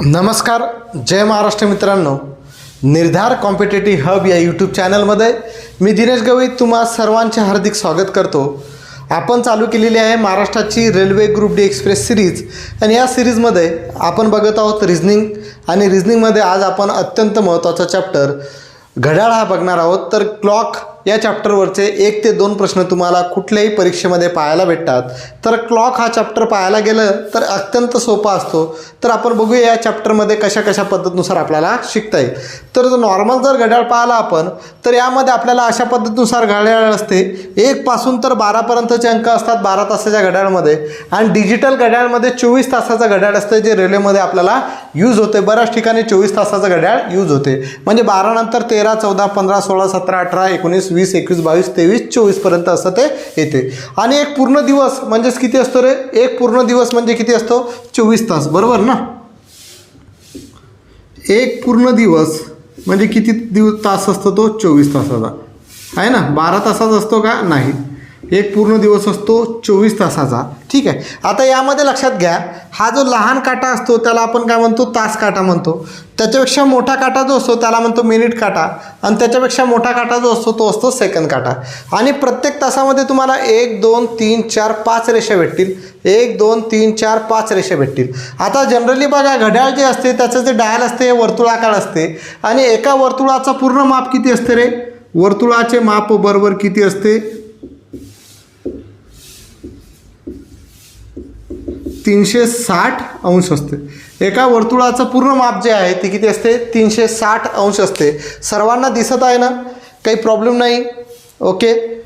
नमस्कार जय महाराष्ट्र मित्रांनो. निर्धार कॉम्पिटेटिव्ह हब या यूट्यूब चॅनलमध्ये मी दिनेश गवई तुम्हा सर्वांचे हार्दिक स्वागत करतो. आपण चालू केलेली आहे महाराष्ट्राची railway group D express series आणि या सिरीजमध्ये आपण बघत आहोत रिझनिंग आणि रिझनिंगमध्ये आज आपण अत्यंत महत्त्वाचा चॅप्टर घड्याळ हा बघणार आहोत. तर क्लॉक या चॅप्टरवरचे एक ते दोन प्रश्न तुम्हाला कुठल्याही परीक्षेमध्ये पाहायला भेटतात. तर क्लॉक हा चॅप्टर पाहायला गेलं तर अत्यंत सोपा असतो. तर आपण बघूया या चॅप्टरमध्ये कशा कशा पद्धतीनुसार आपल्याला शिकता येईल. तर नॉर्मल जर घड्याळ पाहिला आपण तर यामध्ये आपल्याला अशा पद्धतीनुसार घड्याळ असते. एकपासून तर बारापर्यंतचे अंक असतात बारा तासाच्या घड्याळमध्ये. आणि डिजिटल घड्याळमध्ये चोवीस तासाचं घड्याळ असतं जे रेल्वेमध्ये आपल्याला यूज होते. बऱ्याच ठिकाणी चोवीस तासाचं घड्याळ यूज होते. म्हणजे बारानंतर तेरा चौदा पंधरा सोळा सतरा अठरा एकोणीस वीस एकवीस बावीस तेवीस चोवीसपर्यंत असं ते येते. आणि एक पूर्ण दिवस म्हणजेच किती असतो रे? एक पूर्ण दिवस म्हणजे किती असतो? चोवीस तास. बरोबर ना? एक पूर्ण दिवस म्हणजे किती दिवस तास असतो तो? चोवीस तासाचा. आहे ना? बारा तासाचा असतो का? नाही. एक पूर्ण दिवस असतो चोवीस तासाचा. ठीक आहे? आता यामध्ये लक्षात घ्या हा जो लहान काटा असतो त्याला आपण काय म्हणतो? तास काटा म्हणतो. त्याच्यापेक्षा मोठा काटा जो असतो त्याला म्हणतो मिनिट काटा. आणि त्याच्यापेक्षा मोठा काटा जो असतो तो असतो सेकंद काटा. आणि प्रत्येक तासामध्ये तुम्हाला एक दोन तीन चार पाच रेषा भेटतील. एक दोन तीन चार पाच रेषा भेटतील. आता जनरली बघा घड्याळ जे असते त्याचं जे डायल असते हे वर्तुळाकार असते. आणि एका वर्तुळाचं पूर्ण माप किती असते रे? वर्तुळाचे माप बरोबर किती असते? तीनशे साठ अंश असते. एका वर्तुळाचं पूर्ण माप जे आहे ते किती असते? तीनशे साठ अंश असते. सर्वांना दिसत आहे ना? काही प्रॉब्लेम नाही. ओके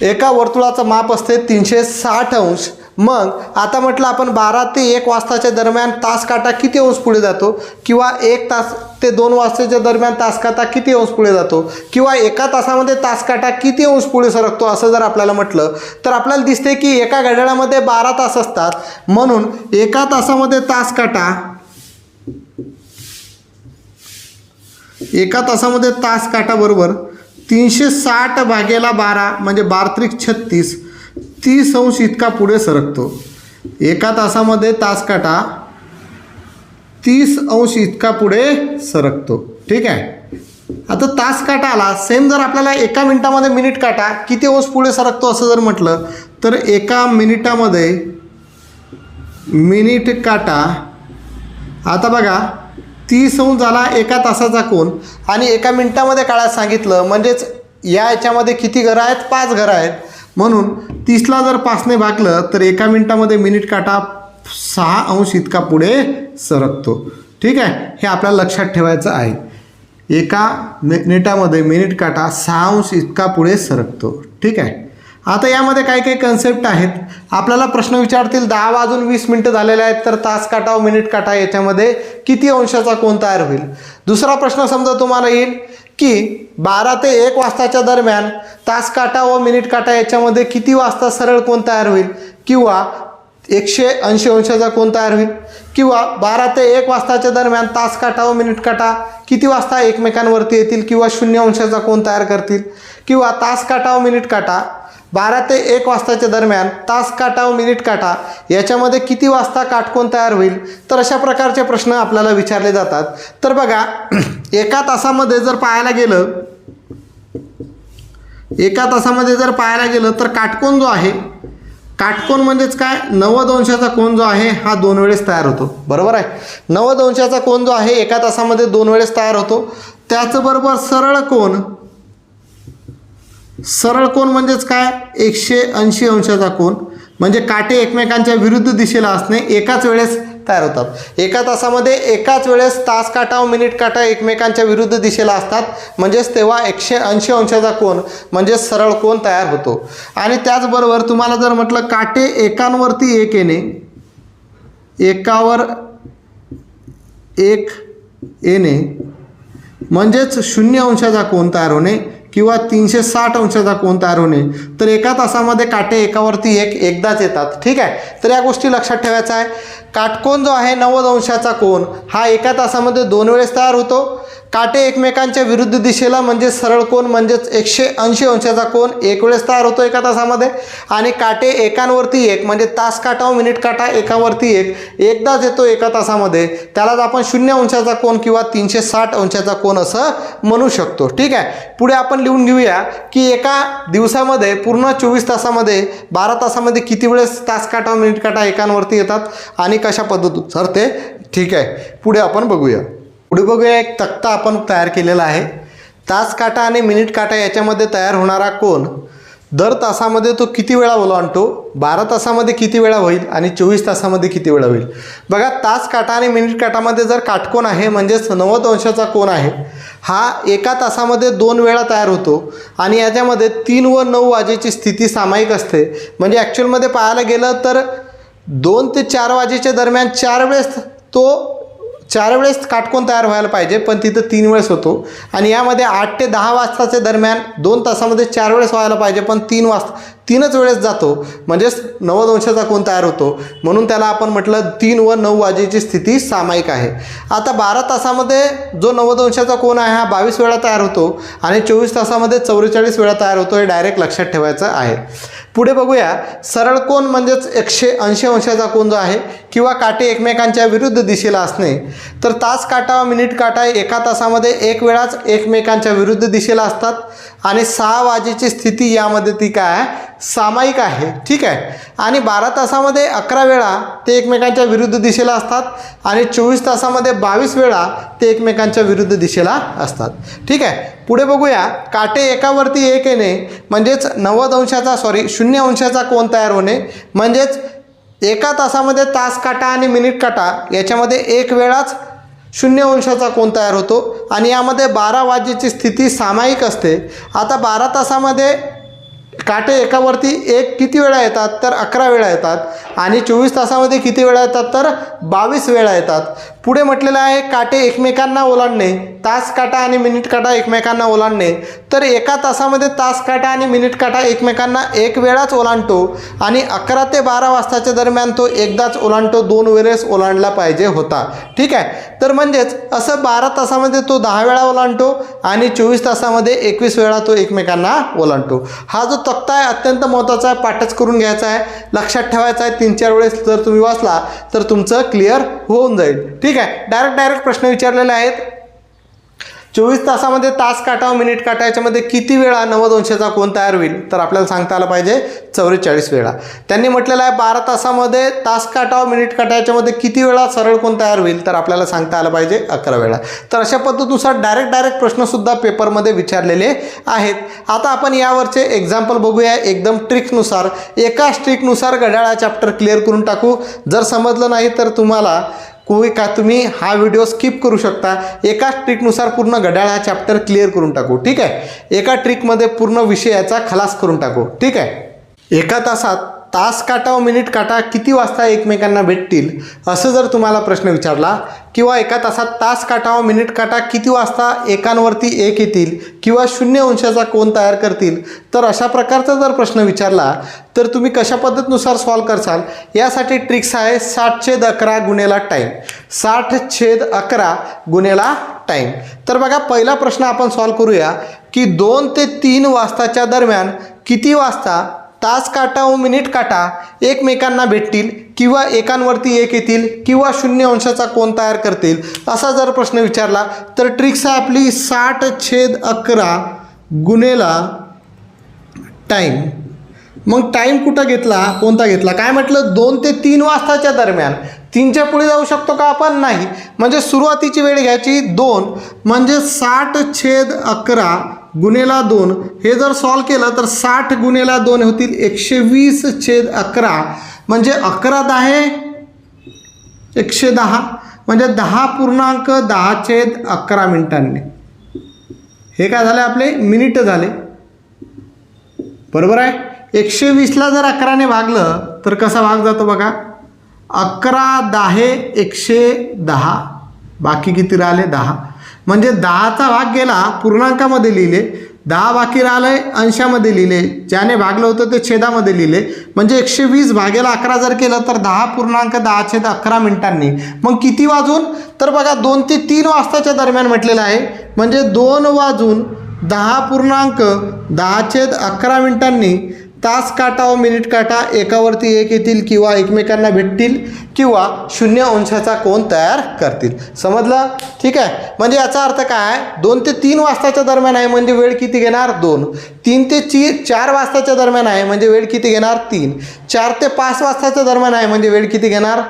एका वर्तुळाचं माप असते तीनशे साठ अंश. मग आता म्हटलं आपण बारा ते एक वाजताच्या दरम्यान तास काटा किती अंश पुढे जातो? किंवा एक तास ते दोन वाजताच्या दरम्यान तास काटा किती अंश पुढे जातो? किंवा एका तासामध्ये तास काटा किती अंश पुढे सरकतो असं जर आपल्याला म्हटलं तर आपल्याला दिसते की एका घड्याळामध्ये बारा तास असतात. म्हणून एका तासामध्ये तास काटा एका तासामध्ये तास काटाबरोबर तीनशे साठ भागेला बारा म्हणजे बारत्रिक छत्तीस. तीस अंश इतका पुढे सरकतो. एका तासामध्ये तास काटा तीस अंश इतका पुढे सरकतो. ठीक आहे? आता तास काटा आला. सेम जर आपल्याला एका मिनिटामध्ये मिनिट काटा किती अंश पुढे सरकतो असं जर म्हटलं तर एका मिनिटामध्ये मिनिट काटा आता बघा तीस अंश झाला एका तासाचा कोण आणि एका मिनिटामध्ये काढायला सांगितलं म्हणजेच या याच्यामध्ये किती घरं आहेत? पाच घरं आहेत. म्हणून तीसला जर पाचने भागलं तर एका मिनिटामध्ये मिनिट काटा सहा अंश इतका पुढे सरकतो. ठीक आहे? हे आपल्याला लक्षात ठेवायचं आहे. एका मिनिटामध्ये मिनिट काटा सहा अंश इतका पुढे सरकतो. ठीक आहे? आता यामध्ये काही काही कन्सेप्ट आहेत? आपल्याला प्रश्न विचारतील दहा वाजून वीस मिनटं झालेले आहेत तर तास काटा व मिनिट काटा याच्यामध्ये किती अंशाचा कोण तयार होईल? दुसरा प्रश्न समजा तुम्हाला येईल की बारा ते एक वाजताच्या दरम्यान तास काटा व मिनिट काटा याच्यामध्ये किती वाजता सरळ कोण तयार होईल? किंवा एकशे ऐंशी अंशाचा कोण तयार होईल? किंवा बारा ते एक वाजताच्या दरम्यान तास काटा व मिनिट काटा किती वाजता एकमेकांवरती येतील? किंवा शून्य अंशाचा कोण तयार करतील? किंवा तास काटा व मिनिट काटा बारा ते एक वाजताच्या दरम्यान तास काटा व मिनिट काटा याच्यामध्ये किती वाजता काटकोन तयार होईल? तर अशा प्रकारचे प्रश्न आपल्याला विचारले जातात. तर बघा एका तासामध्ये जर पाहायला गेलं एका तासामध्ये जर पाहायला गेलं तर काटकोन जो आहे काटकोन म्हणजेच काय? नव्वद अंशाचा कोण जो आहे हा दोन वेळेस तयार होतो. बरोबर आहे? नव्वद अंशाचा कोण जो आहे एका तासामध्ये दोन वेळेस तयार होतो. त्याचबरोबर सरळ कोण सरळ कोण म्हणजेच काय? एकशे ऐंशी अंशाचा कोण. म्हणजे काटे एकमेकांच्या विरुद्ध दिशेला असणे एकाच वेळेस तयार होतात. एका तासामध्ये एकाच वेळेस तास काटा व मिनिट काटा एकमेकांच्या विरुद्ध दिशेला असतात. म्हणजेच तेव्हा एकशे ऐंशी अंशाचा कोण म्हणजेच सरळ कोण तयार होतो. आणि त्याचबरोबर तुम्हाला जर म्हटलं काटे एकांवरती एक येणे एकावर एक येणे म्हणजेच शून्य अंशाचा कोण तयार होणे किंवा तीनशे साठ अंशाचा कोण तयार होणे तर एका तासामध्ये काटे एकावरती एक एकदाच येतात. ठीक आहे? तर या गोष्टी लक्षात ठेवायचं आहे. काटकोन जो आहे नव्वद अंशाचा कोण हा एका तासामध्ये दोन वेळेस तयार होतो. काटे एकमेकांच्या विरुद्ध दिशेला म्हणजे सरळ कोण म्हणजेच एकशे ऐंशी अंशाचा कोण एक वेळेस तयार होतो एका तासामध्ये. आणि काटे एकांवरती एक म्हणजे तास काटा मिनिट काटा एकावरती एक. एकदाच येतो एका तासामध्ये. त्यालाच आपण शून्य अंशाचा कोण किंवा तीनशे साठ अंशाचा कोण असं म्हणू शकतो. ठीक आहे? पुढे आपण लिहून घेऊया की एका दिवसामध्ये पूर्ण चोवीस तासामध्ये बारा तासामध्ये किती वेळेस तास काटा मिनिट काटा एकांवरती येतात आणि कशा पद्धतीनुसार ते ठीक आहे. पुढे आपण बघूया. पुढे बघूया एक तक्ता आपण तयार केलेला आहे. तास काटा आणि मिनिट काटा याच्यामध्ये तयार होणारा कोण दर तासामध्ये तो किती वेळा ओलांडतो? बारा तासामध्ये किती वेळा होईल आणि चोवीस तासामध्ये किती वेळा होईल? बघा तास काटा आणि मिनिट काटामध्ये जर काटकोन आहे म्हणजेच नव्वद अंशाचा कोण आहे हा एका तासामध्ये दोन वेळा तयार होतो आणि याच्यामध्ये तीन व नऊ वाजेची स्थिती सामायिक असते. म्हणजे ॲक्च्युअलमध्ये पाहायला गेलं तर दोन ते चार वाजेच्या दरम्यान चार वेळेस तो चार वेळेस काटकोन तयार व्हायला पाहिजे पण तिथं तीन वेळेस होतो. आणि यामध्ये आठ ते दहा वाजताच्या दरम्यान दोन तासामध्ये चार वेळेस व्हायला पाहिजे पण तीन वाजता तीनच वेळेस जातो. म्हणजेच नवदंशाचा कोण तयार होतो? म्हणून त्याला आपण म्हटलं तीन व नऊ वाजेची स्थिती सामायिक आहे. आता बारा तासामध्ये जो नवदंशाचा कोण आहे हा बावीस वेळा तयार होतो आणि चोवीस तासामध्ये चौवेचाळीस वेळा तयार होतो हे डायरेक्ट लक्षात ठेवायचं आहे. पुढे बघूया सरळ कोण म्हणजेच एकशे ऐंशी अंशाचा कोण जो आहे किंवा काटे एकमेकांच्या विरुद्ध दिशेला असणे. तर तास काटा व मिनिट काटा एका तासामध्ये एक वेळाच एकमेकांच्या विरुद्ध दिशेला असतात. आणि सहा वाजेची स्थिती यामध्ये ती काय आहे? सामायिक आहे. ठीक आहे? आणि बारा तासामध्ये अकरा वेळा ते एकमेकांच्या विरुद्ध दिशेला असतात आणि चोवीस तासामध्ये बावीस वेळा ते एकमेकांच्या विरुद्ध दिशेला असतात. ठीक आहे? पुढे बघूया. काटे एकावरती एक येणे म्हणजेच नव्वद अंशाचा सॉरी शून्य अंशाचा कोण तयार होणे म्हणजेच एका तासामध्ये तास काटा आणि मिनिट काटा याच्यामध्ये एक वेळाच शून्य अंशाचा कोण तयार होतो. आणि यामध्ये बारा वाजेची स्थिती सामायिक असते. आता बारा तासामध्ये काटे एकावरती एक किती वेळा येतात? तर अकरा वेळा येतात. आणि चोवीस तासामध्ये किती वेळा येतात? तर बावीस वेळा येतात. पुढे म्हटलेलं आहे काटे एकमेकांना ओलांडणे तास काटा आणि मिनिट काटा एकमेकांना ओलांडणे. तर एका तासामध्ये तास काटा आणि मिनिट काटा एकमेकांना एक वेळाच ओलांडतो आणि अकरा ते बारा वाजताच्या दरम्यान तो एकदाच ओलांडतो दोन वेळेस ओलांडला पाहिजे होता. ठीक आहे? तर म्हणजेच असं बारा तासामध्ये तो दहा वेळा ओलांडतो आणि चोवीस तासामध्ये एकवीस वेळा तो एकमेकांना ओलांडतो. हा जो तक्ता आहे अत्यंत महत्त्वाचा आहे पाठच करून घ्यायचा आहे. लक्षात ठेवायचा आहे तीन चार वेळेस जर तुम्ही वाचला तर तुमचं क्लिअर होऊन जाईल. ठीक ठीक आहे. डायरेक्ट डायरेक्ट प्रश्न विचारलेले आहेत. चोवीस तासामध्ये तास काटा मिनिट काटा याच्यामध्ये किती वेळा नव्वद कोण तयार होईल? तर आपल्याला सांगता आलं पाहिजे चौवेचाळीस वेळा. त्यांनी म्हटलेलं आहे बारा तासामध्ये तास काटा मिनिट काटा याच्यामध्ये किती वेळा सरळ कोण तयार होईल? तर आपल्याला सांगता आलं पाहिजे अकरा वेळा. तर अशा पद्धतीनुसार डायरेक्ट डायरेक्ट प्रश्नसुद्धा पेपरमध्ये विचारलेले आहेत. आता आपण यावरचे एक्झाम्पल बघूया. एकदम ट्रिकनुसार एका ट्रिकनुसार घड्याळा चॅप्टर क्लिअर करून टाकू. जर समजलं नाही तर तुम्हाला कोई का तुम्ही हा व्हिडिओ स्किप करू शकता. एकाच ट्रिकनुसार पूर्ण घड्याळ हा चॅप्टर क्लिअर करून टाकू ठीक आहे? एका ट्रिकमध्ये पूर्ण विषयाचा खलास करून टाकू ठीक आहे? एका तासात तास काटा व मिनिट काटा किती वाजता एकमेकांना भेटतील? असं जर तुम्हाला प्रश्न विचारला किंवा एका तासात तास काटा व मिनिट काटा किती वाजता एकांवरती एक येतील किंवा शून्य अंशाचा कोण तयार करतील तर अशा प्रकारचा जर प्रश्न विचारला तर तुम्ही कशा पद्धतीनुसार सॉल्व करसाल? यासाठी ट्रिक्स आहे साठ छेद अकरा गुन्हेला टाईम साठ छेद अकरा गुन्हेला टाईम तर बघा पहिला प्रश्न आपण सॉल्व करूया की दोन ते तीन वाजताच्या दरम्यान किती वाजता तास काटा व मिनिट काटा एकमेकांना भेटतील किंवा एकांवरती एक येतील किंवा शून्य अंशाचा कोण तयार करतील असा जर प्रश्न विचारला तर ट्रिक्स आहे आपली साठ छेद अकरा गुन्हेला टाईम मग टाईम कुठं घेतला कोणता घेतला? काय म्हटलं? दोन ते तीन वाजताच्या दरम्यान. तीनच्या पुढे जाऊ शकतो का आपण? नाही. म्हणजे सुरुवातीची वेळ घ्यायची दोन. म्हणजे साठ छेद अकरा गुन्हेला दोन. हे जर सॉल्व केलं तर साठ गुन्हेला दोन होतील. एकशे वीस छेद अकरा. म्हणजे अकरा दहा एकशे दहा. म्हणजे दहा पूर्णांक दहा छेद अकरा मिनिटांनी. हे काय झाले आपले? मिनिट झाले. बरोबर आहे? एकशे वीसला जर अकराने भागलं तर कसा भाग जातो बघा? अकरा दहा एकशे दहा. बाकी किती राहिले? दहा. म्हणजे दहाचा भाग गेला पूर्णांकामध्ये लिहिले. दहा बाकी राहिलंय अंशामध्ये लिहिले. ज्याने भागलं होतं ते छेदामध्ये लिहिले. म्हणजे एकशे वीस भागेला अकरा जर केलं तर दहा पूर्णांक दहा छेद अकरा मिनिटांनी. मग किती वाजून? तर बघा दोन ते तीन वाजताच्या दरम्यान म्हटलेलं आहे. म्हणजे दोन वाजून दहा पूर्णांक दहा छेद अकरा मिनिटांनी तास काटा व मिनिट काटा एकावरती एक येतील किंवा एकमेकांना भेटतील किंवा शून्य अंशाचा कोण तयार करतील. समजलं? ठीक आहे? म्हणजे याचा अर्थ काय? दोन ते तीन वाजताच्या दरम्यान आहे म्हणजे वेळ किती घेणार? दोन. तीन ते ची चार वाजताच्या दरम्यान आहे म्हणजे वेळ किती घेणार? तीन. चार ते पाच वाजताच्या दरम्यान आहे म्हणजे वेळ किती घेणार?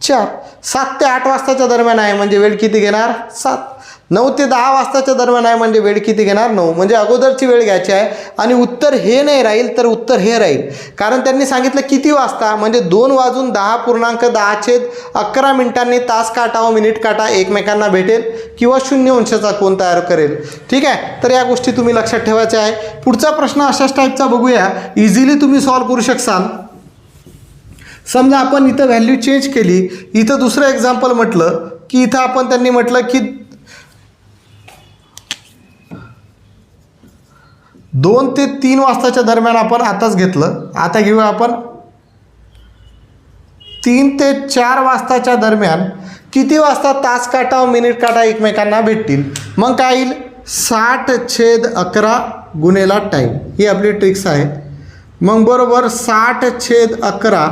चार सात ते आठ वाजताच्या दरम्यान आहे म्हणजे वेळ किती घेणार? सात. नऊ ते दहा वाजताच्या दरम्यान आहे म्हणजे वेळ किती घेणार? नऊ. म्हणजे अगोदरची वेळ घ्यायची आहे आणि उत्तर हे नाही राहील तर उत्तर हे राहील. कारण त्यांनी सांगितलं किती वाजता? म्हणजे दोन वाजून दहा पूर्णांक दहा छेद अकरा मिनिटांनी तास काटा व मिनिट काटा एकमेकांना भेटेल किंवा शून्य अंशाचा कोण तयार करेल. ठीक आहे? तर या गोष्टी तुम्ही लक्षात ठेवायच्या आहे. पुढचा प्रश्न अशाच टाईपचा बघूया. इझिली तुम्ही सॉल्व करू शकसान. समजा आपण इथं व्हॅल्यू चेंज केली इथं दुसरं एक्झाम्पल म्हटलं की इथं आपण त्यांनी म्हटलं की दोन ते तीन वाजताच्या दरम्यान आपण आताच घेतलं. आता घेऊया आपण. तीन ते चार वाजताच्या दरम्यान किती वाजता तास काटा व मिनिट काटा एकमेकांना भेटतील? मग काय येईल? साठ छेद अकरा गुन्हेला टाईम ही आपली ट्रिक्स आहे मग बरोबर साठ छेद अकरा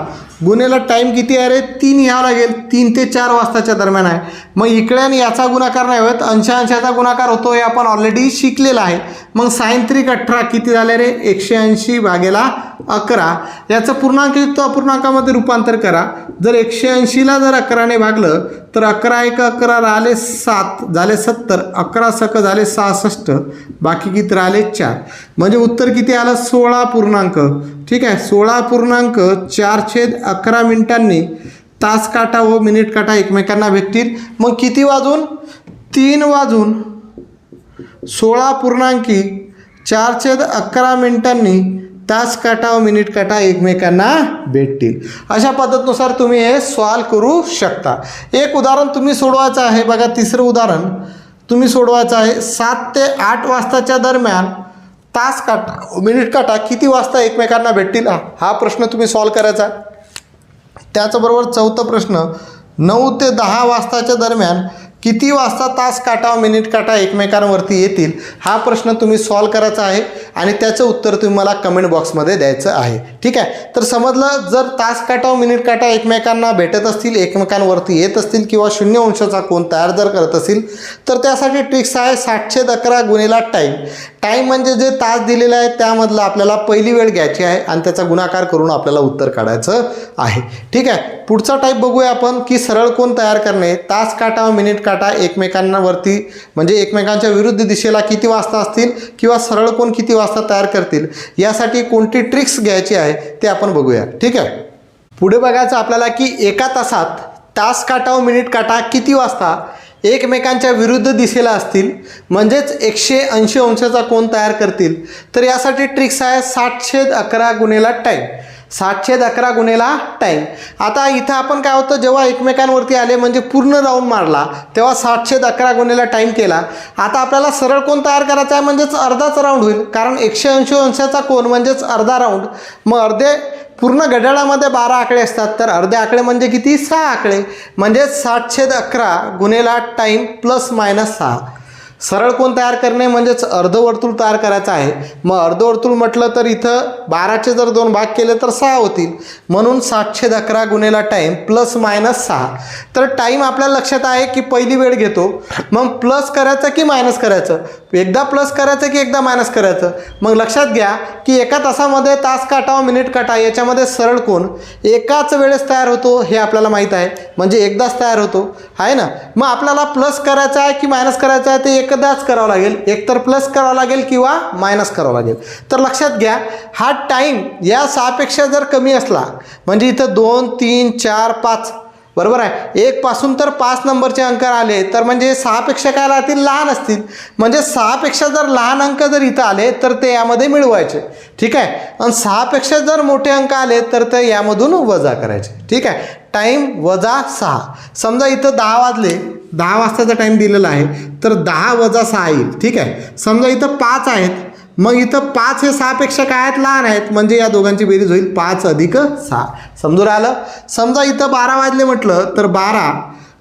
गुन्ह्याला टाईम किती आहे रे? तीन घ्यावं लागेल. तीन ते चार वाजताच्या दरम्यान आहे. मग इकडे आणि याचा गुणाकार नाही होत. अंशा अंशाचा गुणाकार होतो हे आपण ऑलरेडी शिकलेलं आहे. मग सायंत्रिक अठरा किती झाले रे? एकशे ऐंशी भागेला अकरा. याचं पूर्णांकयुक्त अपूर्णांकामध्ये रूपांतर करा. जर एकशे ऐंशीला जर अकराने भागलं तर अकरा एक अकरा राहिले सात झाले सत्तर. अकरा सक झाले सहासष्ट. बाकी किती राहिले चार. म्हणजे उत्तर किती आलं? सोळा पूर्णांक. ठीक आहे. सोळा पूर्णांक चार छेद अकरा मिनिटांनी तास काटा व मिनिट काटा एकमेकांना भेटतील. मग किती वाजून? तीन वाजून सोळा पूर्णांकी चार छेद अकरा मिनिटांनी तास काटा व मिनिट काटा एकमेकांना भेटतील. अशा पद्धतीनुसार तुम्ही हे सॉल्व करू शकता. एक उदाहरण तुम्ही सोडवायचं आहे. बघा तिसरं उदाहरण तुम्ही सोडवायचं आहे. सात ते आठ वाजताच्या दरम्यान तास काटा मिनिट काटा किती वाजता एकमेकांना भेटतील? हा- प्रश्न तुम्ही सॉल्व करायचा. त्याचबरोबर चौथा प्रश्न नऊ ते दहा वाजताच्या दरम्यान किती वाजता तास काटा मिनिट काटा एकमेकांवरती येतील? हा प्रश्न तुम्ही सॉल्व करायचा आहे आणि त्याचं उत्तर तुम्ही मला कमेंट बॉक्समध्ये द्यायचं आहे. ठीक आहे? तर समजलं जर तास काटा मिनिट काटा एकमेकांना भेटत असतील एकमेकांवरती येत असतील किंवा शून्य अंशाचा कोण तयार जर करत असतील तर त्यासाठी ट्रिक्स आहे सातशे अकरा गुन्हेला टाईम टाईम म्हणजे जे तास दिलेला आहे त्यामधलं आपल्याला पहिली वेळ घ्यायची आहे आणि त्याचा गुणाकार करून आपल्याला उत्तर काढायचं आहे. ठीक आहे? पुढचा टाईप बघूया आपण की सरळ कोण तयार करणे? तास काटा व मिनिट काटा एकमेकांवरती म्हणजे एकमेकांच्या विरुद्ध दिशेला किती वाजता असतील किंवा सरळ कोण किती वाजता तयार करतील? यासाठी कोणती ट्रिक्स घ्यायची आहे ते आपण बघूया. ठीक आहे? पुढे बघायचं आपल्याला की एका तासात तास काटा व मिनिट काटा किती वाजता? एकमेकांच्या विरुद्ध दिशेला असतील. म्हणजेच एकशे ऐंशी अंशाचा कोण तयार करतील? तर यासाठी ट्रिक्स आहे सातशे अकरा गुन्हेला टाईम सातशे अकरा गुन्हेला टाईम आता इथं आपण काय होतं? जेव्हा एकमेकांवरती आले म्हणजे पूर्ण राऊंड मारला तेव्हा सातशे अकरा गुन्हेला टाईम केला. आता आपल्याला सरळ कोण तयार करायचा आहे? म्हणजेच अर्धाच राऊंड होईल. कारण एकशे ऐंशी अंशाचा कोण? म्हणजेच अर्धा राऊंड मग अर्धे पूर्ण घड्याळामध्ये बारा आकडे असतात तर अर्धे आकडे म्हणजे किती? सहा आकडे. म्हणजे सातशे अकरा गुन्हेला टाईम प्लस मायनस सहा. सरळ कोण तयार करणे म्हणजेच अर्धवर्तुळ तयार करायचं आहे. मग अर्धवर्तुळ म्हटलं तर इथं बाराचे जर दोन भाग केले तर सहा होतील. म्हणून सातशे अकरा गुन्हेला टाईम प्लस मायनस सहा. तर टाईम आपल्या लक्षात आहे की पहिली वेळ घेतो. मग प्लस करायचं की मायनस करायचं? एकदा प्लस करायचं की एकदा मायनस करायचं? मग लक्षात घ्या की एका तासामध्ये तास काटावा मिनिट काटा याच्यामध्ये सरळ कोण? एकाच वेळेस तयार होतो हे आपल्याला माहीत आहे. म्हणजे एकदाच तयार होतो. आहे ना? मग आपल्याला प्लस करायचं आहे की मायनस करायचं आहे ते एक एकदाच करावं लागेल एकतर प्लस करावं लागेल किंवा मायनस करावं लागेल. तर लक्षात घ्या हा टाईम या सहापेक्षा जर कमी असला म्हणजे इथं दोन तीन चार पाच बरोबर आहे? एकपासून तर पाच नंबरचे अंक आले तर म्हणजे सहापेक्षा काय राहतील? लहान असतील. म्हणजे सहापेक्षा जर लहान अंक जर इथं आले तर ते यामध्ये मिळवायचे. ठीक आहे? आणि सहापेक्षा जर मोठे अंक आले तर ते यामधून वजा करायचे. ठीक आहे? टाईम वजा सहा. समजा इथं दहा वाजले दहा वाजताचा टाईम दिलेला आहे तर दहा वजा सहा येईल. ठीक आहे? समजा इथं पाच आहेत मग इथं पाच हे सहापेक्षा काय आहेत? लहान आहेत. म्हणजे या दोघांची बेरीज होईल पाच अधिक सहा. समजून आलं समजा इथं बारा वाजले म्हटलं तर बारा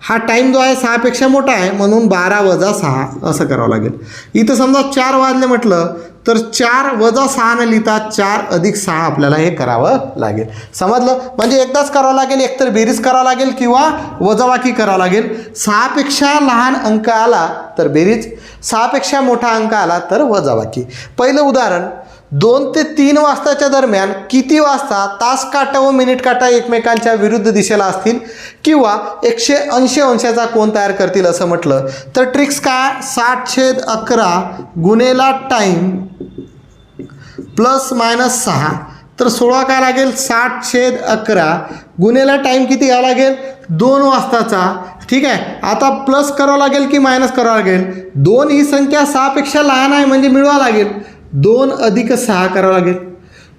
हा टाईम जो आहे सहापेक्षा मोठा आहे म्हणून बारा वजा सहा असं करावं लागेल. इथं समजा चार वाजले म्हटलं तर चार वजा सहा न लिहिता चार अधिक सहा आपल्याला हे करावं लागेल. समजलं? म्हणजे एकदाच करावं लागेल एकतर बेरीज करावं लागेल किंवा वजाबाकी करावं लागेल. सहापेक्षा लहान अंक आला तर बेरीज सहापेक्षा मोठा अंक आला तर वजाबाकी. पहिलं उदाहरण दोन ते तीन वाजताच्या दरम्यान किती वाजता तास काटा व मिनिट काटा एकमेकांच्या विरुद्ध दिशेला असतील किंवा एकशे ऐंशी अंशाचा कोण तयार करतील असं म्हटलं तर ट्रिक्स काय? साठ छेद अकरा गुन्हेला टाईम प्लस मायनस सहा. तर सोळा काय लागेल? साठ छेद अकरा गुन्हेला टाईम किती घ्यावा लागेल? दोन वाजताचा. ठीक आहे? आता प्लस करावं लागेल की मायनस करावं लागेल? दोन ही संख्या सहापेक्षा लहान आहे म्हणजे मिळवा लागेल. दोन अधिक सहा करावं लागेल.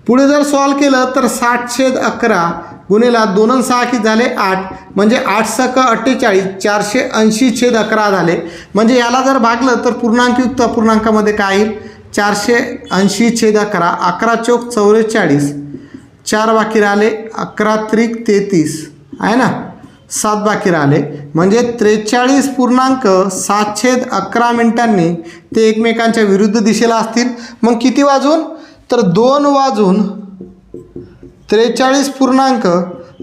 पुढे जर सॉल्व केलं तर साठ छेद अकरा गुन्हेला दोन सहा की झाले? आठ. म्हणजे आठ सक अठ्ठेचाळीस चारशे ऐंशी छेद अकरा झाले. म्हणजे याला जर भागलं तर पूर्णांकयुक्त अपूर्णांकामध्ये काय येईल? चारशे ऐंशी छेद अकरा अकरा चौक चौवेचाळीस. चार बाकी राहिले अकरा त्रिक तेहतीस. आहे ना? सात बाकी राहिले. म्हणजे त्रेचाळीस पूर्णांक सातशेद अकरा मिनिटांनी ते एकमेकांच्या विरुद्ध दिशेला असतील. मग किती वाजून? तर दोन वाजून त्रेचाळीस पूर्णांक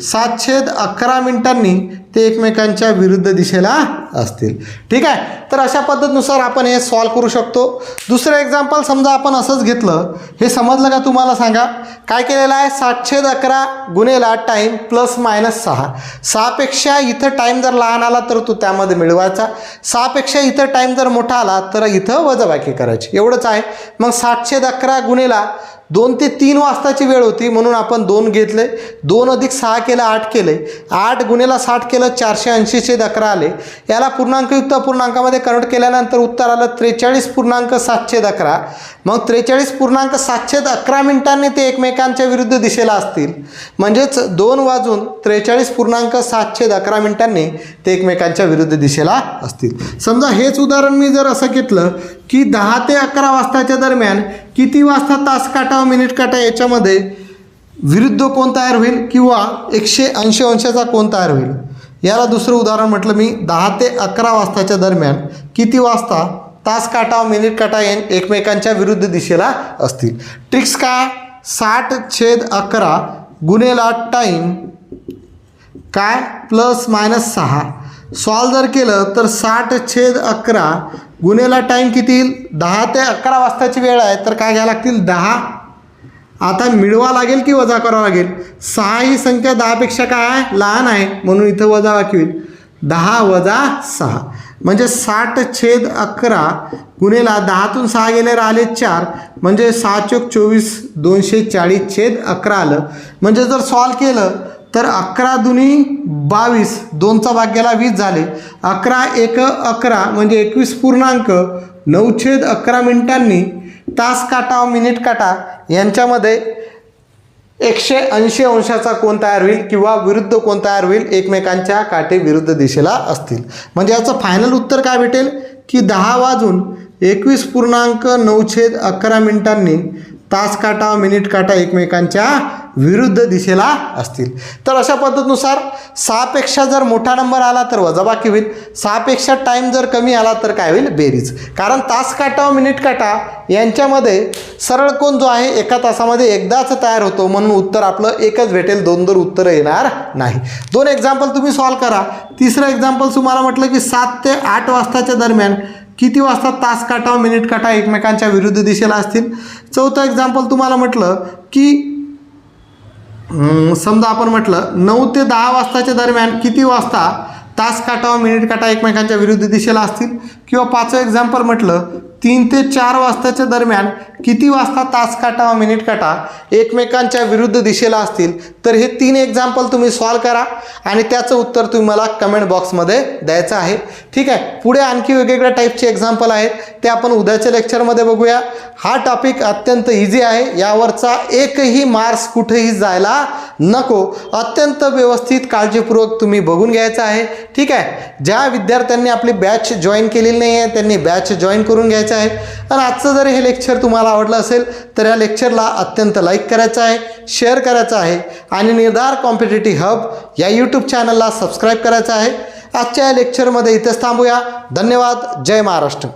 सातशेद अकरा मिनिटांनी ते एकमेकांच्या विरुद्ध दिशेला असतील. ठीक आहे? तर अशा पद्धतीनुसार आपण हे सॉल्व करू शकतो. दुसरं एक्झाम्पल समजा आपण असंच घेतलं. हे समजलं का तुम्हाला सांगा? काय केलेलं आहे? सातशे अकरा गुन्हेला टाईम प्लस मायनस सहा. सहापेक्षा इथं टाईम जर लहान आला तर तो त्यामध्ये मिळवायचा. सहापेक्षा इथं टाईम जर मोठा आला तर इथं वजाबाकी करायची. एवढंच आहे. मग सातशे अकरा गुन्हेला दोन ते तीन वाजताची वेळ होती. म्हणून आपण दोन घेतले. दोन अधिक सहा केलं आठ केले. आठ गुन्हेला साठ केलं चारशे ऐंशीचे अकरा आले. याला पूर्णांकयुक्त पूर्णांकामध्ये कन्वर्ट केल्यानंतर उत्तर आलं त्रेचाळीस पूर्णांक सातशे अकरा. मग त्रेचाळीस पूर्णांक सातशे अकरा मिनिटांनी ते एकमेकांच्या विरुद्ध दिशेला असतील. म्हणजेच दोन वाजून त्रेचाळीस पूर्णांक सातशे अकरा मिनिटांनी ते एकमेकांच्या विरुद्ध दिशेला असतील. समजा हेच उदाहरण मी जर असं घेतलं की दहा ते अकरा वाजताच्या दरम्यान किती वाजता तास काटा व मिनिट काटा याच्यामध्ये विरुद्ध कोण तयार होईल किंवा एकशे ऐंशी अंशाचा कोण तयार होईल? याला दुसरं उदाहरण म्हटलं मी दहा ते अकरा वाजताच्या दरम्यान किती वाजता तास काटा मिनिट काटा या एकमेकांच्या विरुद्ध दिशेला असतील. ट्रिक्स काय? साठ छेद अकरा गुन्हेला टाईम काय? प्लस मायनस सहा. सॉल्व जर केलं तर साठ छेद अकरा गुन्हेला टाईम किती येईल? दहा ते अकरा वाजताची वेळ आहे तर काय घ्यायला लागतील? दहा आता मिळवा लागेल की वजा करावं लागेल? सहा ही संख्या दहापेक्षा काय आहे? लहान आहे. म्हणून इथं वजा वाकी होईल दहा वजा सहा. म्हणजे साठ छेद अकरा गुन्हेला दहातून सहा गेले राहिले चार. म्हणजे सहा चोक चोवीस दोनशे चाळीस छेद अकरा आलं. म्हणजे जर सॉल्व केलं तर अकरा दुनी बावीस दोनचा भाग गेला वीस झाले. अकरा एक अकरा म्हणजे एकवीस पूर्णांक नऊछेद अकरा मिनिटांनी तास काटा व मिनिट काटा यांच्यामध्ये एकशे ऐंशी अंशाचा कोण तयार होईल किंवा विरुद्ध कोण तयार होईल एकमेकांच्या काटे विरुद्ध दिशेला असतील. म्हणजे याचं फायनल उत्तर काय भेटेल? की दहा वाजून एकवीस पूर्णांक नऊछेद अकरा मिनिटांनी तास काटा व मिनिट काटा एकमेकांच्या विरुद्ध दिशेला असतील. तर अशा पद्धतीनुसार सहापेक्षा जर मोठा नंबर आला तर वजाबाकी होईल. सहापेक्षा टाईम जर कमी आला तर काय होईल? बेरीज. कारण तास काटा व मिनिट काटा यांच्यामध्ये सरळ कोण जो आहे एका तासामध्ये एकदाच तयार होतो. म्हणून उत्तर आपलं एकच भेटेल. दोन दोन उत्तरं येणार नाही. दोन एक्झाम्पल तुम्ही सॉल्व करा. तिसरं एक्झाम्पल तुम्हाला म्हटलं की सात ते आठ वाजताच्या दरम्यान किती वाजता तास काटा व मिनिट काटा एकमेकांच्या विरुद्ध दिशेला असतील? चौथं एक्झाम्पल तुम्हाला म्हटलं की समजा आपण म्हटलं नऊ ते दहा वाजताच्या दरम्यान किती वाजता तास काटा व मिनिट काटा एकमेकांच्या विरुद्ध दिशेला असतील? किंवा पाचवं एक्झाम्पल म्हटलं तीन ते चार वाजताच्या दरम्यान किती वाजता तास काटा व मिनिट काटा एकमेकांच्या विरुद्ध दिशेला असतील तर हे तीन एक्झाम्पल तुम्ही सॉल्व करा आणि त्याचं उत्तर तुम्ही मला कमेंट बॉक्समध्ये द्यायचं आहे. ठीक आहे? पुढे आणखी वेगवेगळ्या टाईपचे एक्झाम्पल आहेत ते आपण उद्याच्या लेक्चरमध्ये बघूया. हा टॉपिक अत्यंत इझी आहे. यावरचा एकही मार्क्स कुठेही जायला नको. अत्यंत व्यवस्थित काळजीपूर्वक तुम्ही बघून घ्यायचं आहे. ठीक आहे? ज्या विद्यार्थ्यांनी आपली बॅच जॉईन केलेली नाही आहे त्यांनी बॅच जॉईन करून घ्यायचं आहे. आणि आजचं जर हे लेक्चर तुम्हाला आवडलं असेल तर या लेक्चरला अत्यंत लाईक करायचं आहे शेअर करायचं आहे आणि निर्धार कॉम्पिटेटिव्ह हब या यूट्यूब चॅनलला सबस्क्राईब करायचं आहे. आजच्या या लेक्चरमध्ये इथेच थांबूया. धन्यवाद. जय महाराष्ट्र.